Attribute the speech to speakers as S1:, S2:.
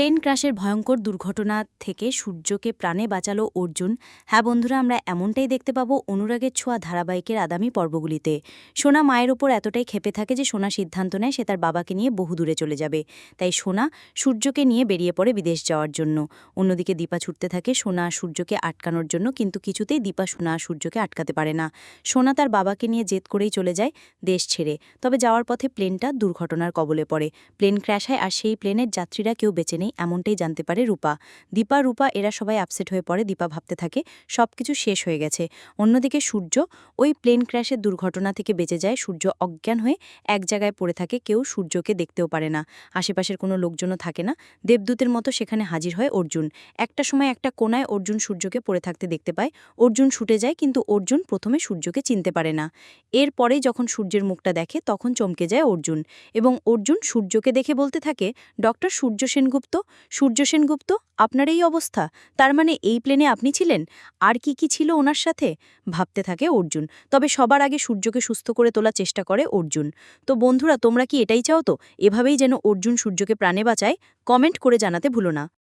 S1: Plane ক্রাশের ভয়ঙ্কর দুর্ঘটনা থেকে সূর্যকে প্রাণে বাঁচালো অর্জুন। হ্যাঁ বন্ধুরা, আমরা এমনটাই দেখতে পাবো অনুরাগের ছোঁয়া ধারাবাহিকের আগামী পর্বগুলিতে। সোনা মায়ের ওপর এতটাই ক্ষেপে থাকে যে সোনা সিদ্ধান্ত নেয় সে তার বাবাকে নিয়ে বহু দূরে চলে যাবে। তাই সোনা সূর্যকে নিয়ে বেরিয়ে পড়ে বিদেশ যাওয়ার জন্য। অন্যদিকে দীপা ছুটতে থাকে সোনা সূর্যকে আটকানোর জন্য, কিন্তু কিছুতেই দীপা সোনা সূর্যকে আটকাতে পারে না। সোনা তার বাবাকে নিয়ে জেদ করেই চলে যায় দেশ ছেড়ে। তবে যাওয়ার পথে প্লেনটা দুর্ঘটনার কবলে পড়ে। প্লেন ক্র্যাশ হয় আর সেই প্লেনের যাত্রীরা কেউ বেঁচে নেই। এমনটাই জানতে পারে রূপা। দীপা, রূপা এরা সবাই আপসেট হয়ে পড়ে, দীপা ভাবতে থাকে সব কিছু শেষ হয়ে গেছে। অন্যদিকে সূর্য ওই প্লেন ক্র্যাশের দুর্ঘটনা থেকে বেঁচে যায়। সূর্য অজ্ঞান হয়ে এক জায়গায় পড়ে থাকে, কেউ সূর্যকে দেখতেও পারে না। আশেপাশের কোনো লোকজনও থাকে না। দেবদূতের মতো সেখানে হাজির হয় অর্জুন। একটা সময় একটা কোনায় অর্জুন সূর্যকে পড়ে থাকতে দেখতে পায়। অর্জুন ছুটে যায়, কিন্তু অর্জুন প্রথমে সূর্যকে চিনতে পারে না। এরপরে যখন সূর্যের মুখটা দেখে, তখন চমকে যায় অর্জুন। এবং অর্জুন সূর্যকে দেখে বলতে থাকে, ডক্টর সূর্য সেনগুপ্ত সূর্য সেনগুপ্ত, আপনার এই অবস্থা? তার মানে এই প্লেনে আপনি ছিলেন? আর কি কি ছিল ওনার সাথে? ভাবতে থাকে অর্জুন। তবে সবার আগে সূর্যকে সুস্থ করে তোলার চেষ্টা করে অর্জুন। তো বন্ধুরা, তোমরা কি এটাই চাও তো? এভাবেই যেন অর্জুন সূর্যকে প্রাণে বাঁচায়? কমেন্ট করে জানাতে ভুলো না।